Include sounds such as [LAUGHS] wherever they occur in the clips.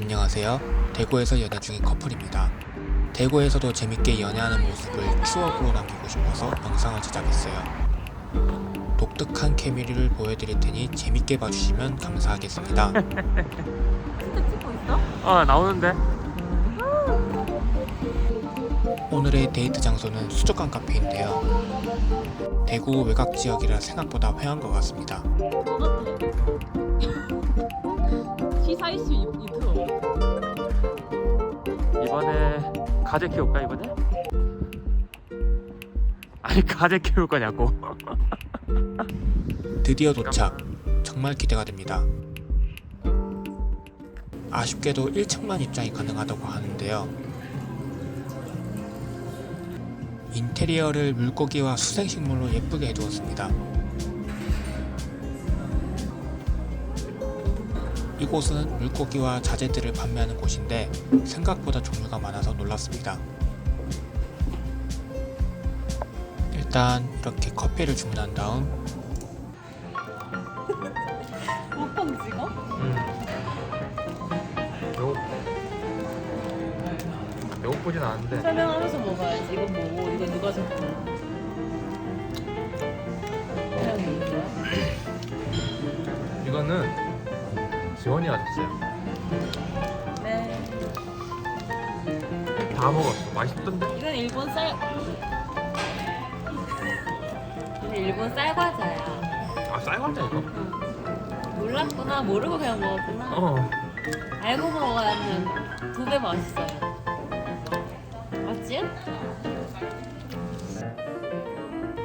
안녕하세요. 대구에서 연애 중인 커플입니다. 대구에서도 재밌게 연애하는 모습을 추억으로 남기고 싶어서 영상을 제작했어요. 독특한 케미를 보여드릴 테니 재밌게 봐주시면 감사하겠습니다. 진짜 찍고 있어? 아 나오는데 오늘의 데이트 장소는 수족관 카페인데요. 대구 외곽 지역이라 생각보다 회한 것 같습니다. 시사 이슈 유- 유튜버. 이번에 가재 키울까 이번에? 아니 가재 키울 거냐고 [LAUGHS] 드디어 도착. 정말 기대가 됩니다. 아쉽게도 1층만 입장이 가능하다고 하는데요. 인테리어를 물고기와 수생식물로 예쁘게 해두었습니다. 이곳은 물고기와 자재들을 판매하는 곳인데 생각보다 종류가 많아서 놀랐습니다. 일단 이렇게 커피를 주문한 다음 [LAUGHS] 먹방 찍어? 음. 배고 배고프진 않은데 설명하면서 먹어야지. 이건 뭐고, 이거 누가 줬고. 지원이가 줬어요 네. 다 먹었어 맛있던데? 이건 일본 쌀. 이건 일본 쌀과자야. 아 쌀과자 이거? 몰랐구나. 모르고 그냥 먹었구나. 어 알고 먹으면 두 배 맛있어요. 맞지?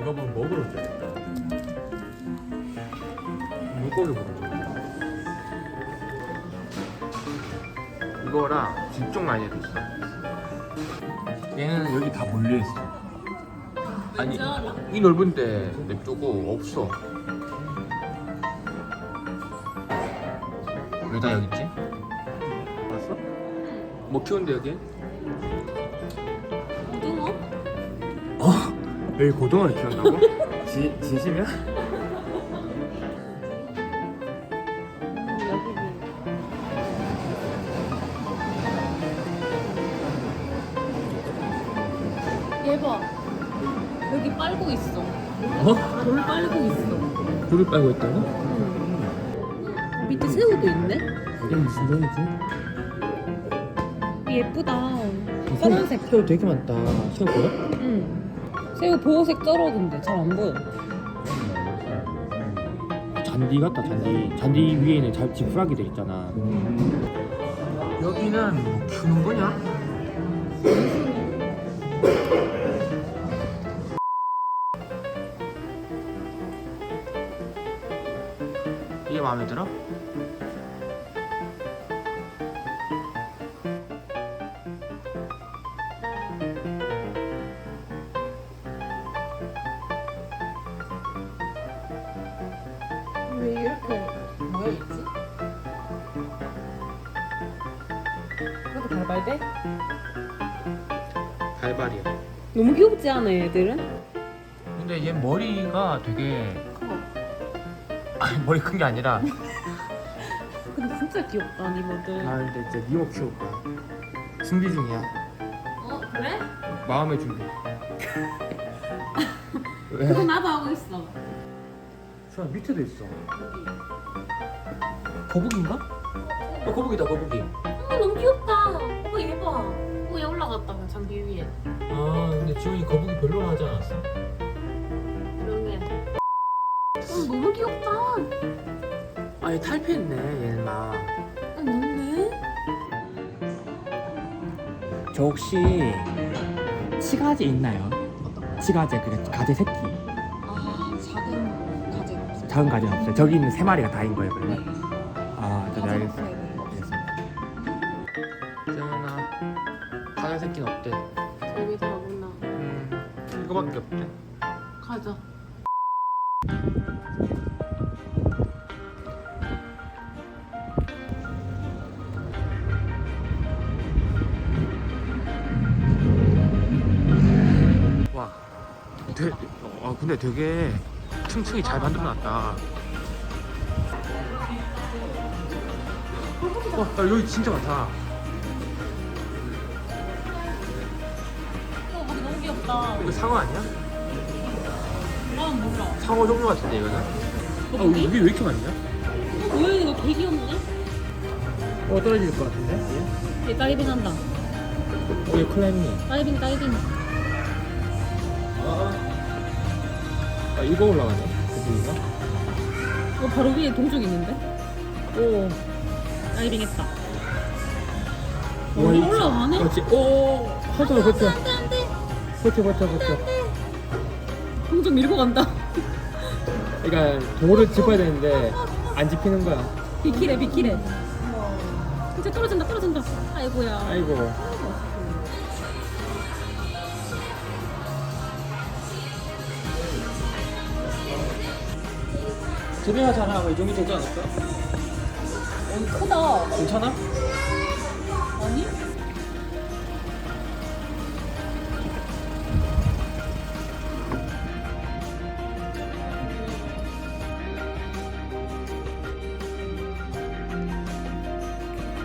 이거 뭐 먹으러 줘야겠다 물고기 먹으러 줘 이거랑 뒤쪽 라인에도 있어 얘는 여기 다 몰려있어 아니? 이 넓은데 냅두고 없어 왜 다 여기 있지? 봤어? 뭐 키운데 여기? 고등어? 여기 고등어를 키운다고? 지, 진심이야? 얘 봐. 여기 빨고 있어. 어? 돌 빨고 있어. 불을 빨고 있다고? 밑에 새우도 있네? 이게 무슨 종이지? 예쁘다. 파란색. 새우 되게 많다 새우 보여? 응. 새우 보호색 쩔어던데 잘 안 보여. 잔디 같다 잔디 잔디 위에는 잘 지푸라기들 있잖아 여기는 뭐 키우는 거냐? 이게 마음에 들어? 왜 이렇게 모여 있지? 그래도 발발돼? 발발이야 너무 귀엽지 않아 얘들은? 근데 얘 머리가 되게 커. 아니 머리 큰 게 아니라 근데 진짜 귀엽다 니모들. 아 근데 이제 니모 키울 거야 준비 중이야 어 그래? 마음의 준비 왜? 그거 나도 하고 있어. 저 밑에도 있어 거북인가? 어 거북이다 거북이 어 너무 귀엽다. 오빠 얘 봐. 어, 얘 올라갔다 장비 위에. 아 근데 지원이 거북이 별로 하지 않았어? 그러게. 어 너무 귀엽다. 아얘 탈피했네 얘는 막 어 맞네. 저 혹시 치가지 있나요? 치가지 그래 가재 새끼. 작은 가재 없어요. 저기 있는 세 마리가 다인 거예요 그러면? 네. 아, 네 가재 알겠습니다. 없어요. 알겠습니다. 지원아 가자 새끼는 어때? 재밌다구나. 음 이거밖에 없대 가자. 와 되, 아 근데 되게 층층이 잘 만들어놨다. 어, 야, 여기 진짜 많다. 어, 거기 너무 귀엽다. 이거 상어 아니야? 나는 몰라. 상어 종류 같은데 이거는? 너 아? 여기 왜 이렇게 많냐? 어, 뭐야 이거 개 귀엽네? 어, 떨어질 것 같은데? 얘 다이빙 한다. 어, 얘 클라이밍. 다이빙 다이빙. 아, 이거 올라가네. 여기가? 어 바로 위에 동쪽 있는데? 오. 다이빙 했다. 어, 이- 올라가네? 그렇지. 오, 버텨, 버텨. 버텨, 버텨, 버텨. 동쪽 밀고 간다. 그러니까 돌을 짚어야 되는데 안 짚히는 거야. 비키래 비키래. 진짜 떨어진다 떨어진다. 아이고야. 아이고. 재미가 잘하고 이 정도 되지 않을까? 어, 크다. 괜찮아?